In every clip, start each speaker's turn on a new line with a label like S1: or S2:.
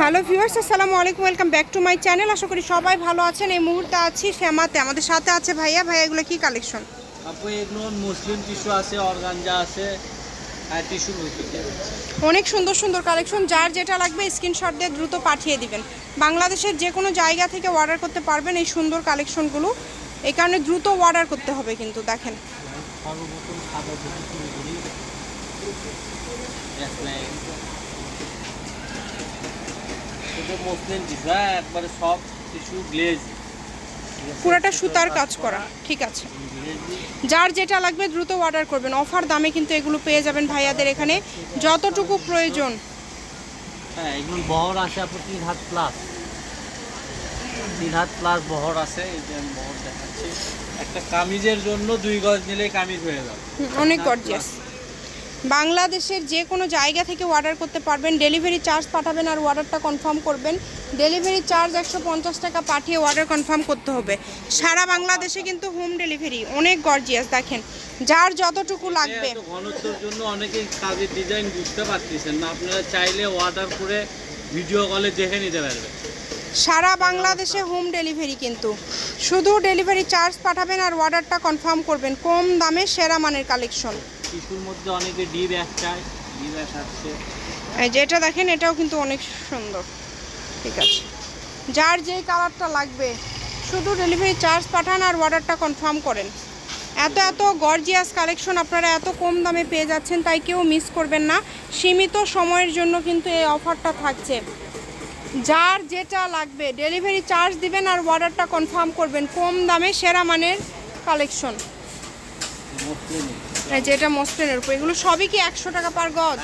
S1: Hello viewers আসসালামু আলাইকুম welcome back to my channel. আশা করি সবাই ভালো আছেন। এই মুহূর্তে আছি শ্যামাতে। আমাদের সাথে আছে ভাইয়া। ভাইয়া এগুলো কি কালেকশন
S2: আপু এগুলো মুসলিম টিস্যু আছে অর্গানজা আছে আর ভিতরে
S1: অনেক সুন্দর সুন্দর কালেকশন যার যেটা লাগবে স্ক্রিনশট দিয়ে দ্রুত পাঠিয়ে দিবেন। বাংলাদেশের যে কোনো জায়গা থেকে অর্ডার করতে পারবেন এই সুন্দর কালেকশনগুলো এই কারণে দ্রুত অর্ডার করতে হবে কিন্তু দেখেন।
S2: সর্বপ্রথম থেকে শুরু করি Jasmine। এটা মুসলিম টিস্যু হ্যাঁ একবারে সব টিস্যু গ্লেজ
S1: পুরাটা সুতার কাজ করা। ঠিক আছে। যার যেটা লাগবে দ্রুত অর্ডার করবেন। অফার দামে কিন্তু এগুলো পেয়ে যাবেন ভাইয়াদের এখানে। যতটুকু প্রয়োজন।
S2: হ্যাঁ এগুলো বহর আছে আপু তিন হাত প্লাস তিন হাত প্লাস বহর আছে। এই যে বহর দেখাচ্ছি। একটা কামিজের জন্য দুই গজ নিলে কামিজ হয়ে যাবে।
S1: অনেক গর্জিয়াস বাংলাদেশের যে কোনো জায়গা থেকে অর্ডার করতে পারবেন। ডেলিভারি চার্জ পাঠাবেন আর অর্ডারটা কনফার্ম করবেন। ডেলিভারি চার্জ একশো পঞ্চাশ টাকা পাঠিয়ে অর্ডার কনফার্ম করতে হবে। সারা বাংলাদেশে কিন্তু হোম ডেলিভারি অনেক গর্জিয়াস দেখেন। যার যতটুকু লাগবে।
S2: ঘনত্বর জন্য অনেকেই কাজের ডিজাইন বুঝতে পারতেছেন না। আপনারা চাইলে অর্ডার করে ভিডিও কলে দেখে নিতে পারবেন।
S1: সারা বাংলাদেশে হোম ডেলিভারি কিন্তু। শুধু ডেলিভারি চার্জ পাঠাবেন আর অর্ডারটা কনফার্ম করবেন। কম দামে সেরা মানের কালেকশন
S2: টিস্যুর মধ্যে অনেকে চায়
S1: এই যেটা দেখেন এটাও কিন্তু অনেক সুন্দর। ঠিক আছে। যার যেই কালারটা লাগবে শুধু ডেলিভারি চার্জ পাঠান আর অর্ডারটা কনফার্ম করেন। এত এত গর্জিয়াস কালেকশন আপনারা এত কম দামে পেয়ে যাচ্ছেন তাই কেউ মিস করবেন না। সীমিত সময়ের জন্য কিন্তু এই অফারটা থাকছে। যার যেটা লাগবে ডেলিভারি চার্জ দিবেন আর অর্ডারটা কনফার্ম করবেন কম দামে সেরা মানের কালেকশন যেটা মসলিনের উপর এগুলো সবই কি একশো টাকা পার গজ?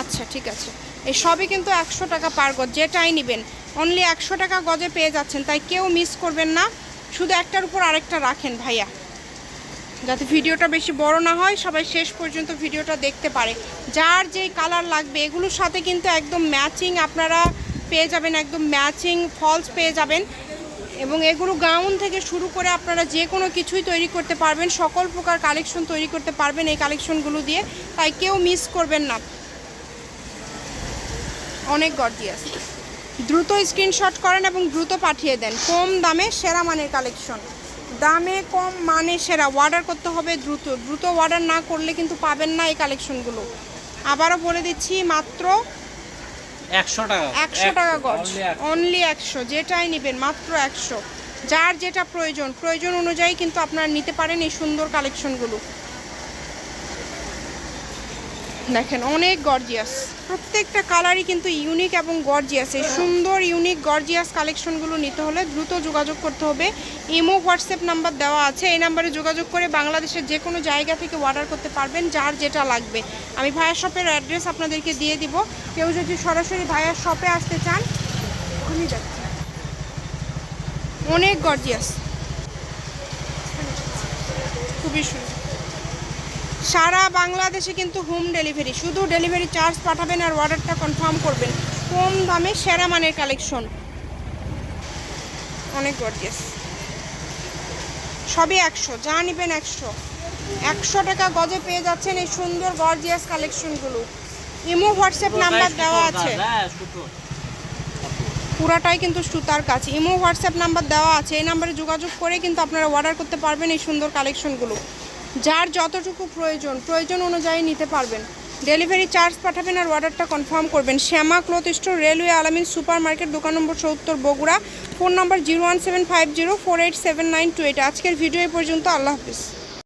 S1: আচ্ছা ঠিক আছে। এই সবই কিন্তু একশো টাকা পার গজ যেটাই নেবেন। অনলি একশো টাকা গজে পেয়ে যাচ্ছেন তাই কেউ মিস করবেন না। শুধু একটার উপর আরেকটা রাখেন ভাইয়া। যাতে ভিডিওটা বেশি বড় না হয় সবাই শেষ পর্যন্ত ভিডিওটা দেখতে পারে। যার যেই কালার লাগবে এগুলোর সাথে কিন্তু একদম ম্যাচিং আপনারা পেয়ে যাবেন একদম ম্যাচিং ফলস পেয়ে যাবেন। এবং এগুলো গাউন থেকে শুরু করে আপনারা যে কোনো কিছুই তৈরি করতে পারবেন, সকল প্রকার কালেকশন তৈরি করতে পারবেন এই কালেকশনগুলো দিয়ে। তাই কেউ মিস করবেন না। অনেক গর্জিয়াস দ্রুত স্ক্রিনশট করেন এবং দ্রুত পাঠিয়ে দেন। কম দামে সেরা মানের কালেকশন দামে কম মানে সেরা। অর্ডার করতে হবে দ্রুত। দ্রুত অর্ডার না করলে কিন্তু পাবেন না এই কালেকশনগুলো আবারও বলে দিচ্ছি, মাত্র
S2: একশো টাকা।
S1: একশো টাকা গজ। অনলি একশো। যেটাই নেবেন মাত্র একশো। যার যেটা প্রয়োজন প্রয়োজন অনুযায়ী কিন্তু আপনারা নিতে পারেন এই সুন্দর কালেকশনগুলো দেখেন অনেক গর্জিয়াস প্রত্যেকটা কালারই কিন্তু ইউনিক এবং গর্জিয়াস এই সুন্দর ইউনিক গর্জিয়াস কালেকশনগুলো নিতে হলে দ্রুত যোগাযোগ করতে হবে। ইমো হোয়াটসঅ্যাপ নাম্বার দেওয়া আছে। এই নাম্বারে যোগাযোগ করে বাংলাদেশের যে কোনো জায়গা থেকে অর্ডার করতে পারবেন, যার যেটা লাগবে। আমি ভায়া শপের অ্যাড্রেস আপনাদেরকে দিয়ে দিব। কেউ যদি সরাসরি ভায়া শপে আসতে চান এখনই যাচ্ছি। অনেক গর্জিয়াস খুবই সুন্দর। সারা বাংলাদেশে কিন্তু হোম ডেলিভারি শুধু ডেলিভারি চার্জ পাঠাবেন আর অর্ডারটা কনফার্ম করবেন। কম দামে সেরা মানের কালেকশন অনেক গর্জিয়াস সবই একশো যা নেবেন একশো। একশো টাকা গজে পেয়ে যাচ্ছেন এই সুন্দর গর্জিয়াস কালেকশনগুলো ইমো হোয়াটসঅ্যাপ নাম্বার দেওয়া আছে।
S2: হ্যাঁ
S1: পুরাটাই কিন্তু সুতার কাজ। ইমো হোয়াটসঅ্যাপ নাম্বার দেওয়া আছে। এই নাম্বারে যোগাযোগ করে কিন্তু আপনারা অর্ডার করতে পারবেন এই সুন্দর কালেকশনগুলো যার যতটুকু প্রয়োজন প্রয়োজন অনুযায়ী নিতে পারবেন। ডেলিভারি চার্জ পাঠাবেন আর অর্ডারটা কনফার্ম করবেন। Shyama cloth store railway Alamin super market দোকান নম্বর সত্তর Bogura. Phone number zero one seven five zero four eight seven nine two eight আজকের ভিডিও পর্যন্ত। আল্লাহ হাফিজ।